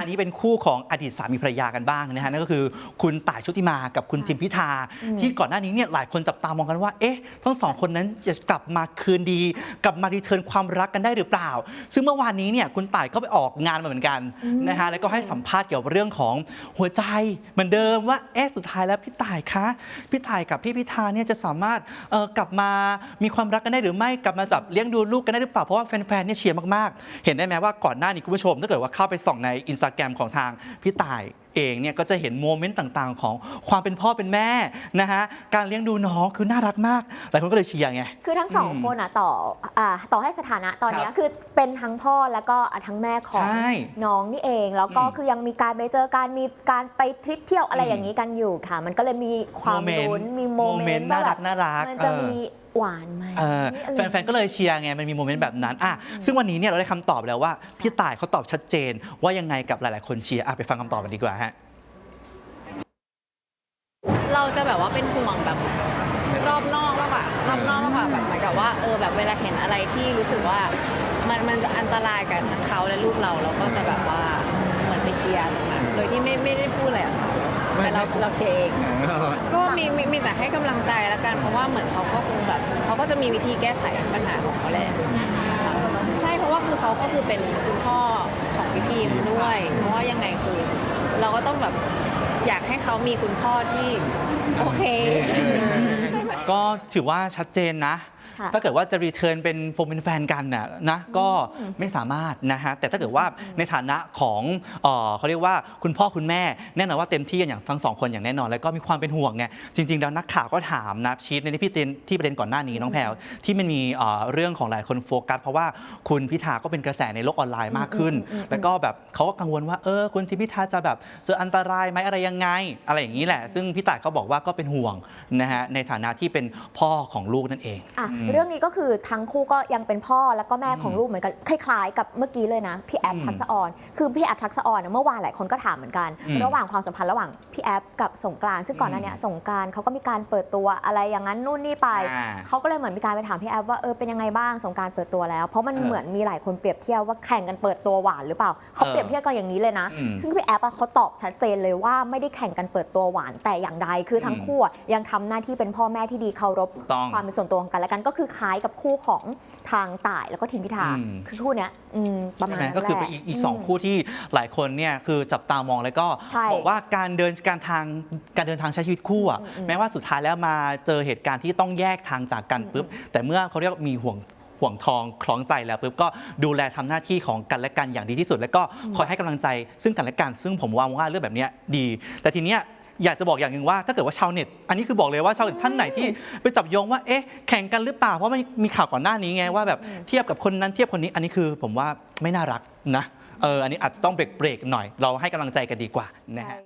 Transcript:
อันนี้เป็นคู่ของอดีตสามีภรรยากันบ้างนะฮะนั่นก็คือคุณต่ายชุติมากับคุณทิมพิธา ที่ก่อนหน้านี้เนี่ยหลายคนจับตามองกันว่าเอ๊ะทั้งสองคนนั้นจะกลับมาคืนดี กลับมารีเทิร์นความรักกันได้หรือเปล่า ซึ่งเมื่อวานนี้เนี่ยคุณต่ายก็ไปออกงานมาเหมือนกันนะฮะแล้วก็ให้สัมภาษณ์เกี่ยวกับเรื่องของหัวใจเหมือนเดิมว่าเอ๊ะสุดท้ายแล้วพี่ต่ายคะพี่ต่ายกับพี่พิธาเนี่ยจะสามารถเอ่อกลับมามีความรักกันได้หรือไม่กลับมาแบบเลี้ยงดูลูกกันได้หรือเปล่าเพราะว่าแฟนๆเนี่ยเชียร์มากๆ เห็นได้ไหมว่าก่อนหน้านี้คุณผู้ชมถ้าเกิดว่าเข้าไปส่องในอินสตาแกรมของทางพี่ต่ายเองเนี่ยก็จะเห็นโมเมนต์ต่างๆ ของความเป็นพ่อเป็นแม่นะฮะการเลี้ยงดูน้องคือน่ารักมากหลายคนก็เลยเชียร์ไง คือทั้งสองอืมคนอะต่ออ่าต่อให้สถานะตอนเนี้ยครับคือเป็นทั้งพ่อแล้วก็ทั้งแม่ของใช่น้องนี่เอง แล้วก็อืมคือยังมีการไปเจอการมีการไปทริปเที่ยวอะไรอืม อย่างนี้กันอยู่ค่ะ มันก็เลยมีความโมเมนต์ลุ้นมีโมเมนต์น่าว่าแบรับกน่ารักมันจะเออ มีหวานไหมเอออะไร แฟนๆ ก็เลยเชียร์ไง มันมีโมเมนต์แบบนั้นอะซึ่งวันนี้เนี่ยเราได้คำตอบแล้วว่า พี่ต่ายเขาตอบชัดเจนว่ายังไงกับหลายๆ คนเชียร์อะไปฟังคำตอบกันดีกว่าฮะ เราจะแบบว่าเป็นห่วงแบบรอบนอกมากกว่ารอบนอกมากกว่าแบบเหมือนกับว่าเออแบบเวลาเห็นอะไรที่รู้สึกว่ามันมันจะอันตรายกับทั้งเขาและลูกเราเราก็จะแบบว่าเหมือนไปเคลียร์ตรงนั้นโดยที่ไม่ไม่ได้พูดอะไรกับเขาแต่เราเราเคลียร์เอง ก็มีมีมีแต่ให้กำลังใจแล้วกันเพราะว่าเหมือนเขาก็คงแบบเขาก็จะมีวิธีแก้ไขปัญหาของเขาแหละใช่เพราะว่าคือเขาก็คือเป็นคุณพ่อของพี่พิมด้วย เพราะว่ายังไงคือ เราก็ต้องแบบ อยากให้เขามีคุณพ่อที่ โอเคใช่ไหมก็ถือว่าชัดเจนนะ ค่ะถ้าเกิดว่าจะรีเทิร์นเป็นโฟมเป็นแฟนกันน่ะนะก็ไม่สามารถนะฮะแต่ถ้าเกิดว่าในฐานะของเอ่อเขาเรียกว่าคุณพ่อคุณแม่แน่นอนว่าเต็มที่กันอย่างทั้งสองคนอย่างแน่นอน แล้วก็มีความเป็นห่วงไงจริงๆแล้วนักข่าวก็ถามนะชีตในที่พี่เต้นที่ประเด็นก่อนหน้านี้น้องแพรวที่มันมีเอ่อเรื่องของหลายคนโฟกัสเพราะว่าคุณพิธาก็เป็นกระแสในโลกออนไลน์มากขึ้น แล้วก็แบบเขาก็กังวลว่าเออคุณทิมพิธาจะแบบเจออันตรายไหมอะไรยังไง อะไรอย่างนี้แหละ ซึ่งพี่ต่ายเขาบอกว่าก็เป็นห่วงนะฮะในฐานะที่เป็นพ่อของลูกนั่นเอง อะอืมเรื่องนี้ก็คือทั้งคู่ก็ยังเป็นพ่อแล้วก็แม่ของลูกเหมือนกันคล้ายๆ กับเมื่อกี้เลยนะพี่แอฟอืมทักษะออนคือพี่แอฟทักษะออนเนี่ยเมื่อวานหลายคนก็ถามเหมือนกันอืมระหว่างความสัมพันธ์ระหว่างพี่แอฟกับสงกรานต์ซึ่งก่อนหน้าเนี้ยสงกรานต์เขาก็มีการเปิดตัวอะไรอย่างนั้นนู่นนี่ไปอ่าเขาก็เลยเหมือนมีการไปถามพี่แอฟว่าเออเป็นยังไงบ้างสงกรารเปิดตัวแล้ว เพราะมันเออเหมือนมีหลายคนเปรียบเทียบว่าแข่งกันเปิดตัวหวานหรือเปล่าเขาเออเปรียบเทียบกันอย่างนี้เลยนะอืมซึ่งพี่แอฟอะเขาตอบชัดเจนเลยว่าไม่ได้แข่งกันเปิดตัวหวานแต่อย่างใดคือทั้งอืมคู่อะยังทำหน้าที่เป็นพ่อแม่ที่ดีเคารพถูกต้องความเป็นส่วนตัวของกันและกันก็คือคล้ายกับคู่ของทางต่ายแล้วก็ทีมพิธาอืม คือคู่เนี้ยอืมประมาณใช่ไหมนั้นก็คือแหเป็นละ อีกอีกสองคู่ที่หลายคนเนี่ยคือจับตามองแล้วก็ใช่บอกว่าการเดินการทางการเดินทางใช้ชีวิตคู่อะอืมอืมแม้ว่าสุดท้ายแล้วมาเจอเหตุการณ์ที่ต้องแยกทางจากกันปุ๊บ แต่เมื่อเขาเรียกว่ามีห่วงห่วงทองคล้องใจแล้วปุ๊บก็ดูแลทำหน้าที่ของกันและกันอย่างดีที่สุด แล้วก็คอยให้กำลังใจซึ่งกันและกันซึ่งผมว่าว่าเรื่องแบบเนี้ยดี แต่ทีเนี้ย อยากจะบอกอย่างหนึ่งว่าถ้าเกิดว่าชาวเน็ต อันนี้คือบอกเลยว่าชาวเน็ตท่านไหนที่ไปจับโยงว่าเอ๊ะแข่งกันหรือเปล่าเพราะมันมีข่าวก่อนหน้านี้ไงว่าแบบเทียบกับคนนั้นเทียบคนนี้ อันนี้คือผมว่าไม่น่ารักนะเอออันนี้อาจจะต้องเบรกๆหน่อย เราให้กำลังใจกันดีกว่านะฮะ